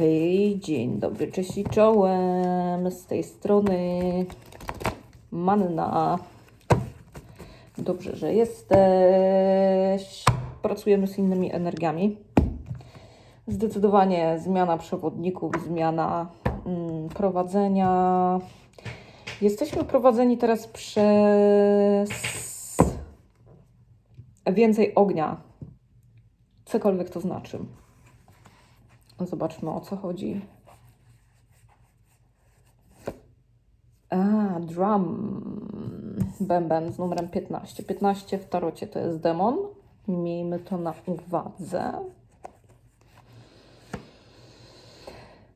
Hej, dzień dobry, cześć i czołem. Z tej strony Manna. Dobrze, że jesteś. Pracujemy z innymi energiami. Zdecydowanie zmiana przewodników, zmiana mm, prowadzenia. Jesteśmy prowadzeni teraz przez więcej ognia. Cokolwiek to znaczy. Zobaczmy o co chodzi. A, drum. Bęben z numerem 15. 15 w tarocie to jest demon. Miejmy to na uwadze.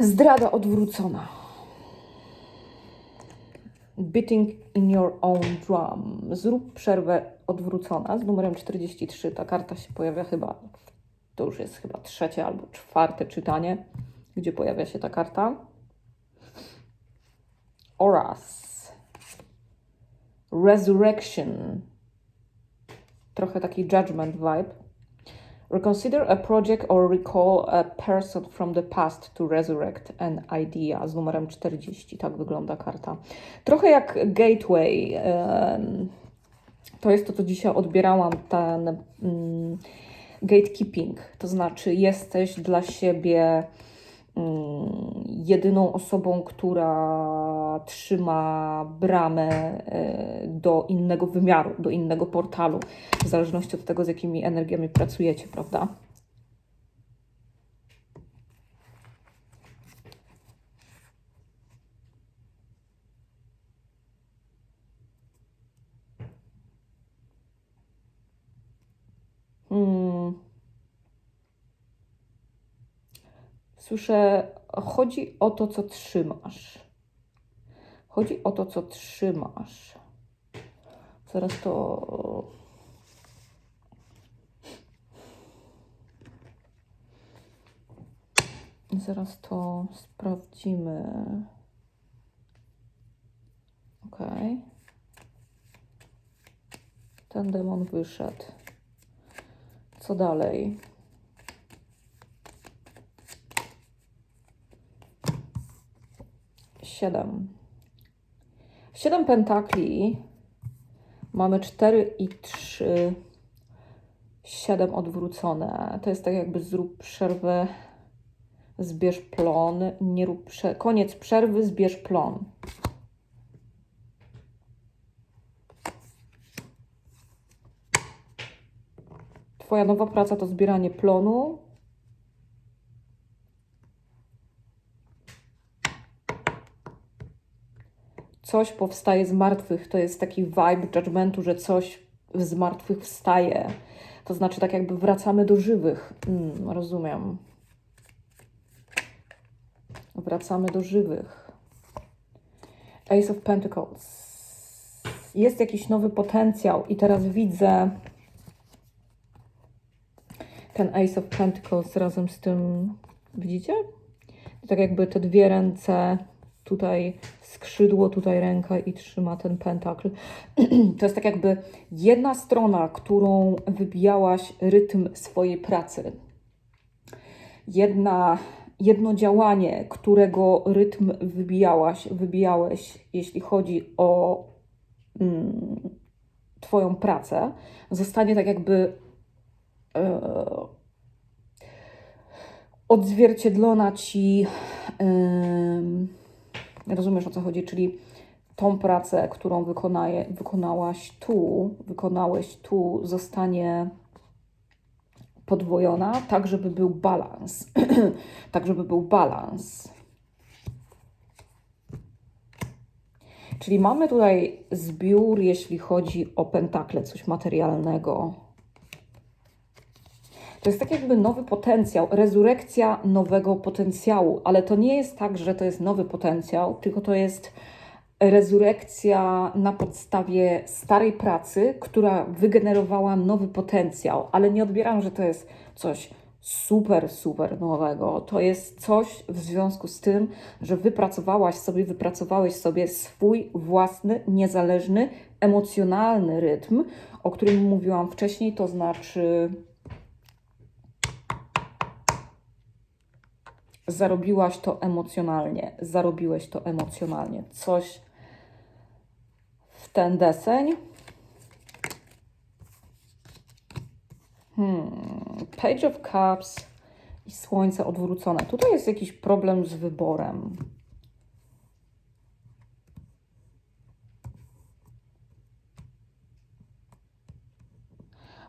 Zdrada odwrócona. Beating in your own drum. Zrób przerwę odwrócona z numerem 43. Ta karta się pojawia chyba, to już jest chyba trzecie albo czwarte czytanie, gdzie pojawia się ta karta. Oraz Resurrection. Trochę taki judgment vibe. Reconsider a project or recall a person from the past to resurrect an idea z numerem 40. Tak wygląda karta. Trochę jak Gateway. To jest to, co dzisiaj odbierałam, ten mm, gatekeeping. To znaczy, jesteś dla siebie mm, jedyną osobą, która trzyma bramę e, do innego wymiaru, do innego portalu, w zależności od tego, z jakimi energiami pracujecie, prawda? Hmm. Słyszę, chodzi o to, co trzymasz. Chodzi o to, co trzymasz. Zaraz to. Zaraz to sprawdzimy. Ok. Ten demon wyszedł. Co dalej? Siedem. Siedem pentakli. Mamy cztery i trzy. Siedem odwrócone. To jest tak jakby zrób przerwę, zbierz plon. Nie rób prze... Koniec przerwy, zbierz plon. Twoja nowa praca to zbieranie plonu. Coś powstaje z martwych. To jest taki vibe judgmentu, że coś z martwych wstaje. To znaczy, tak jakby wracamy do żywych. Mm, rozumiem. Wracamy do żywych. Ace of Pentacles. Jest jakiś nowy potencjał, i teraz widzę ten Ace of Pentacles razem z tym, widzicie? Tak jakby te dwie ręce, tutaj skrzydło, tutaj ręka i trzyma ten pentakl. To jest tak jakby jedna strona, którą wybijałaś rytm swojej pracy. Jedna, jedno działanie, którego rytm wybijałaś, wybijałeś, jeśli chodzi o mm, Twoją pracę, zostanie tak jakby e, odzwierciedlona ci. em, rozumiesz o co chodzi? Czyli tą pracę, którą wykonaje, wykonałaś tu, wykonałeś tu, zostanie podwojona, tak żeby był balans. tak żeby był balans. Czyli mamy tutaj zbiór, jeśli chodzi o pentakle, coś materialnego. To jest tak jakby nowy potencjał, rezurekcja nowego potencjału, ale to nie jest tak, że to jest nowy potencjał, tylko to jest rezurekcja na podstawie starej pracy, która wygenerowała nowy potencjał, ale nie odbieram, że to jest coś super, super nowego. To jest coś w związku z tym, że wypracowałaś sobie, wypracowałeś sobie swój własny, niezależny, emocjonalny rytm, o którym mówiłam wcześniej, to znaczy zarobiłaś to emocjonalnie, zarobiłeś to emocjonalnie. Coś w ten deseń. Hmm. Page of Cups i Słońce odwrócone. Tutaj jest jakiś problem z wyborem.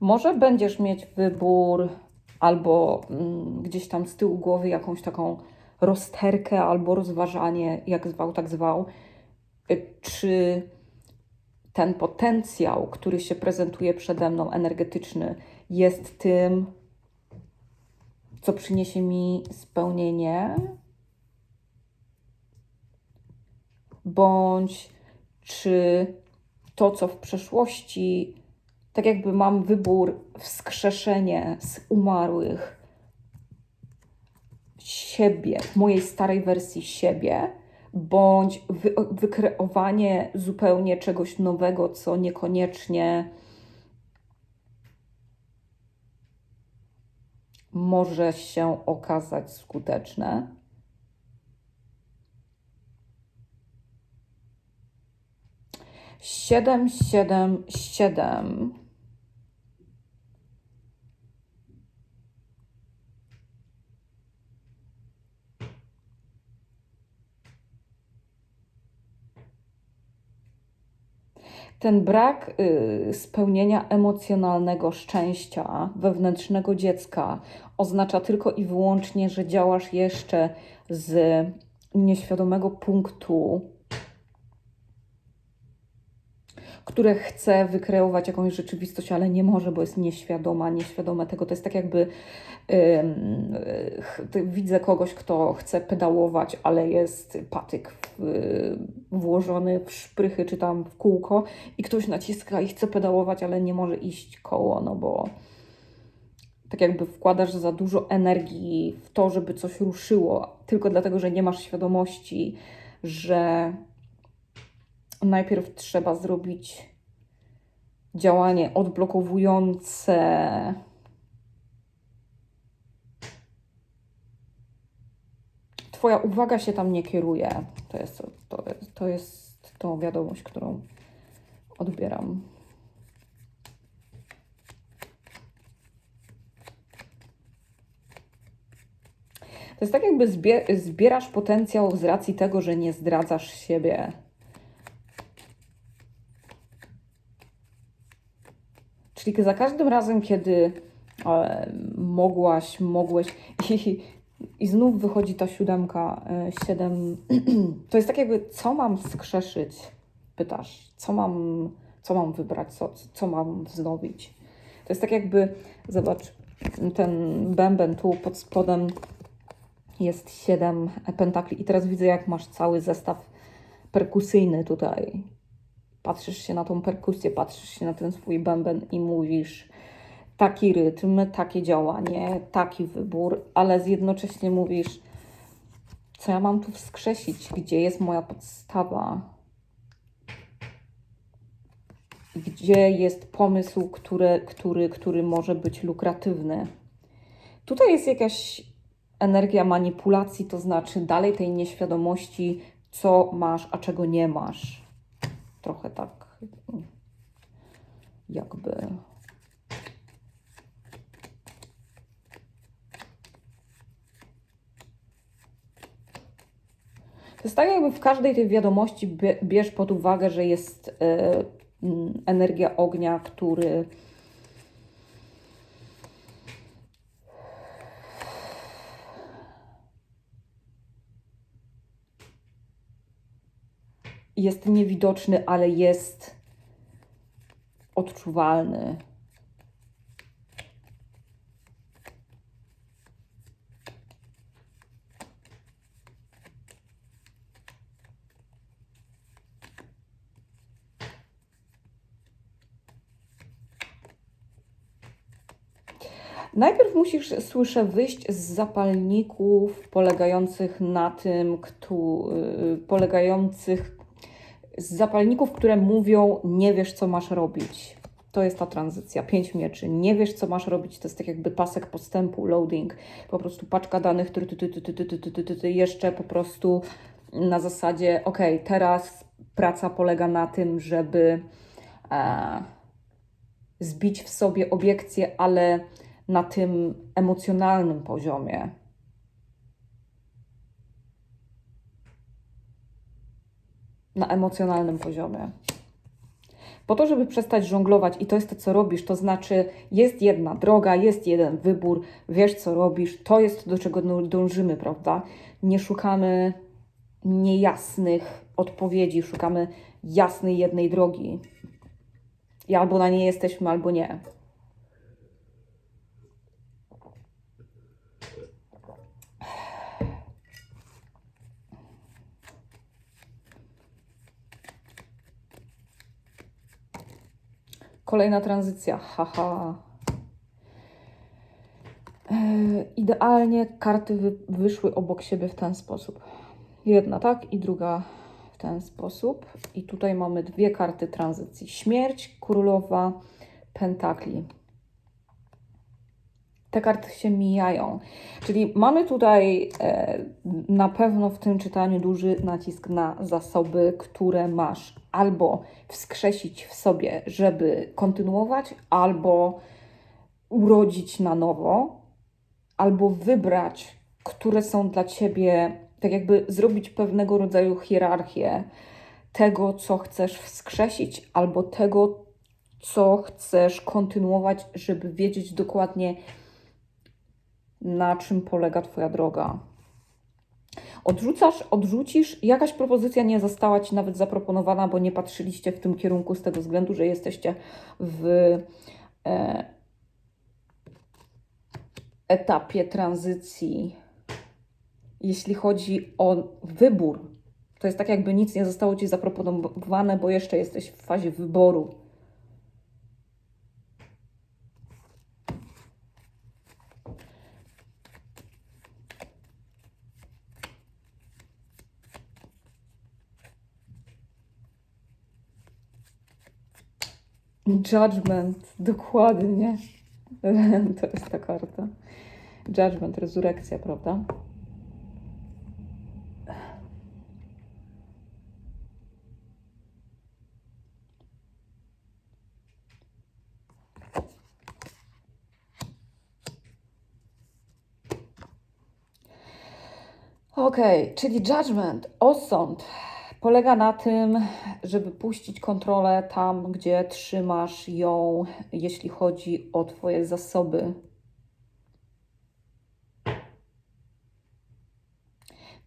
Może będziesz mieć wybór albo mm, gdzieś tam z tyłu głowy jakąś taką rozterkę albo rozważanie, jak zwał, tak zwał, y, czy ten potencjał, który się prezentuje przede mną, energetyczny, jest tym, co przyniesie mi spełnienie, bądź czy to, co w przeszłości, tak jakby mam wybór wskrzeszenie z umarłych siebie, mojej starej wersji siebie, bądź wy, wykreowanie zupełnie czegoś nowego, co niekoniecznie może się okazać skuteczne. Siedem, siedem, siedem. Ten brak y, spełnienia emocjonalnego szczęścia wewnętrznego dziecka oznacza tylko i wyłącznie, że działasz jeszcze z nieświadomego punktu, które chce wykreować jakąś rzeczywistość, ale nie może, bo jest nieświadoma, nieświadome tego. To jest tak jakby yy, widzę kogoś, kto chce pedałować, ale jest patyk yy, włożony w szprychy czy tam w kółko i ktoś naciska i chce pedałować, ale nie może iść koło, no bo tak jakby wkładasz za dużo energii w to, żeby coś ruszyło, tylko dlatego, że nie masz świadomości, że najpierw trzeba zrobić działanie odblokowujące Twoja uwaga się tam nie kieruje. To jest, to, to jest tą wiadomość, którą odbieram. To jest tak, jakby zbierasz potencjał z racji tego, że nie zdradzasz siebie Czyli za każdym razem, kiedy e, mogłaś, mogłeś i, i znów wychodzi ta siódemka, e, siedem, to jest tak jakby, co mam skrzeszyć? Pytasz, co mam, co mam wybrać, co, co mam wznowić? To jest tak jakby, zobacz, ten bęben tu pod spodem jest siedem pentakli i teraz widzę, jak masz cały zestaw perkusyjny tutaj patrzysz się na tą perkusję, patrzysz się na ten swój bęben i mówisz taki rytm, takie działanie, taki wybór, ale jednocześnie mówisz, co ja mam tu wskrzesić, gdzie jest moja podstawa, gdzie jest pomysł, który, który, który może być lukratywny. Tutaj jest jakaś energia manipulacji, to znaczy dalej tej nieświadomości, co masz, a czego nie masz trochę tak jakby. To jest tak, jakby w każdej tej wiadomości bierz pod uwagę, że jest y, energia ognia, który jest niewidoczny, ale jest odczuwalny. Najpierw musisz, słyszę, wyjść z zapalników polegających na tym, kto, polegających z zapalników, które mówią, nie wiesz, co masz robić. To jest ta tranzycja. Pięć mieczy. Nie wiesz, co masz robić. To jest tak jakby pasek postępu, loading. Po prostu paczka danych, ty, ty, ty, ty, ty, ty, ty, ty, ty, jeszcze po prostu na zasadzie, ok, teraz praca polega na tym, żeby e, zbić w sobie obiekcje, ale na tym emocjonalnym poziomie. Na emocjonalnym poziomie. Po to, żeby przestać żonglować, i to jest to, co robisz, to znaczy jest jedna droga, jest jeden wybór, wiesz, co robisz, to jest to, do czego dą- dążymy, prawda? Nie szukamy niejasnych odpowiedzi, szukamy jasnej jednej drogi. I albo na niej jesteśmy, albo nie. Kolejna tranzycja. Haha. E, Idealnie karty wy, wyszły obok siebie w ten sposób. Jedna tak i druga w ten sposób. I tutaj mamy dwie karty tranzycji. Śmierć, królowa, pentakli. Te karty się mijają. Czyli mamy tutaj e, na pewno w tym czytaniu duży nacisk na zasoby, które masz albo wskrzesić w sobie, żeby kontynuować, albo urodzić na nowo, albo wybrać, które są dla ciebie, tak jakby zrobić pewnego rodzaju hierarchię tego, co chcesz wskrzesić, albo tego, co chcesz kontynuować, żeby wiedzieć dokładnie, na czym polega Twoja droga. Odrzucasz, odrzucisz, jakaś propozycja nie została Ci nawet zaproponowana, bo nie patrzyliście w tym kierunku z tego względu, że jesteście w e, etapie tranzycji. Jeśli chodzi o wybór, to jest tak, jakby nic nie zostało Ci zaproponowane, bo jeszcze jesteś w fazie wyboru. Judgment, dokładnie. To jest ta karta. Judgment, rezurekcja, prawda? Okej, czyli judgment, osąd polega na tym, żeby puścić kontrolę tam, gdzie trzymasz ją, jeśli chodzi o Twoje zasoby.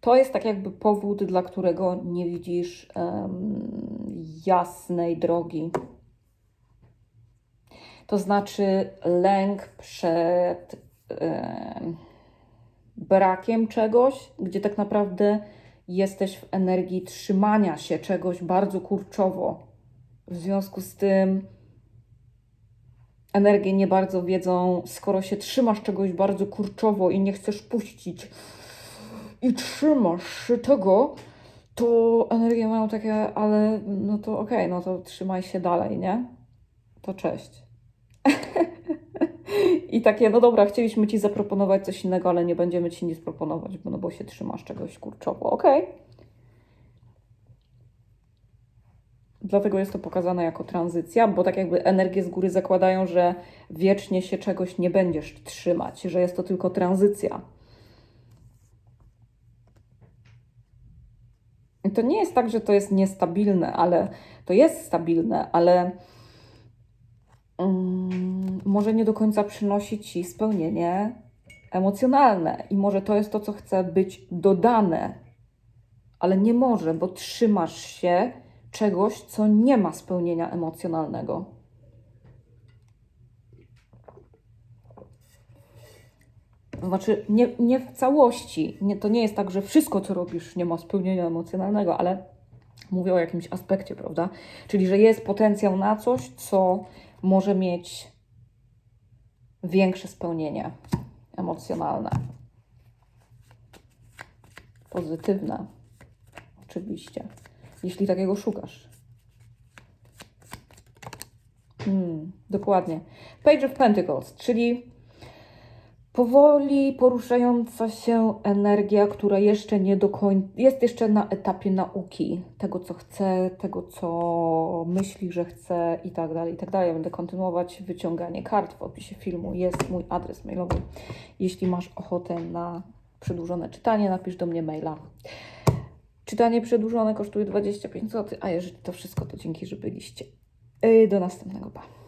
To jest tak jakby powód, dla którego nie widzisz em, jasnej drogi. To znaczy lęk przed em, brakiem czegoś, gdzie tak naprawdę jesteś w energii trzymania się czegoś bardzo kurczowo. W związku z tym energie nie bardzo wiedzą, skoro się trzymasz czegoś bardzo kurczowo i nie chcesz puścić i trzymasz tego, to energie mają takie, ale no to okej, no to trzymaj się dalej, nie? To cześć. I takie, no dobra, chcieliśmy Ci zaproponować coś innego, ale nie będziemy Ci nic proponować, bo, no bo się trzymasz czegoś kurczowo. Okej. Dlatego jest to pokazane jako tranzycja, bo tak jakby energie z góry zakładają, że wiecznie się czegoś nie będziesz trzymać, że jest to tylko tranzycja. I to nie jest tak, że to jest niestabilne, ale to jest stabilne, ale może nie do końca przynosi ci spełnienie emocjonalne. I może to jest to, co chce być dodane, ale nie może, bo trzymasz się czegoś, co nie ma spełnienia emocjonalnego. Znaczy, nie, nie w całości. Nie, to nie jest tak, że wszystko, co robisz, nie ma spełnienia emocjonalnego, ale mówię o jakimś aspekcie, prawda? Czyli, że jest potencjał na coś, co może mieć większe spełnienie emocjonalne. Pozytywne, oczywiście, jeśli takiego szukasz. Hmm. Dokładnie. Page of Pentacles, czyli powoli poruszająca się energia, która jeszcze nie do końca, jest jeszcze na etapie nauki tego, co chce, tego, co myśli, że chce i tak dalej, i tak dalej. Będę kontynuować wyciąganie kart w opisie filmu. Jest mój adres mailowy. Jeśli masz ochotę na przedłużone czytanie, napisz do mnie maila. Czytanie przedłużone kosztuje 25 zł, a jeżeli to wszystko, to dzięki, że byliście. Yy, Do następnego. Pa.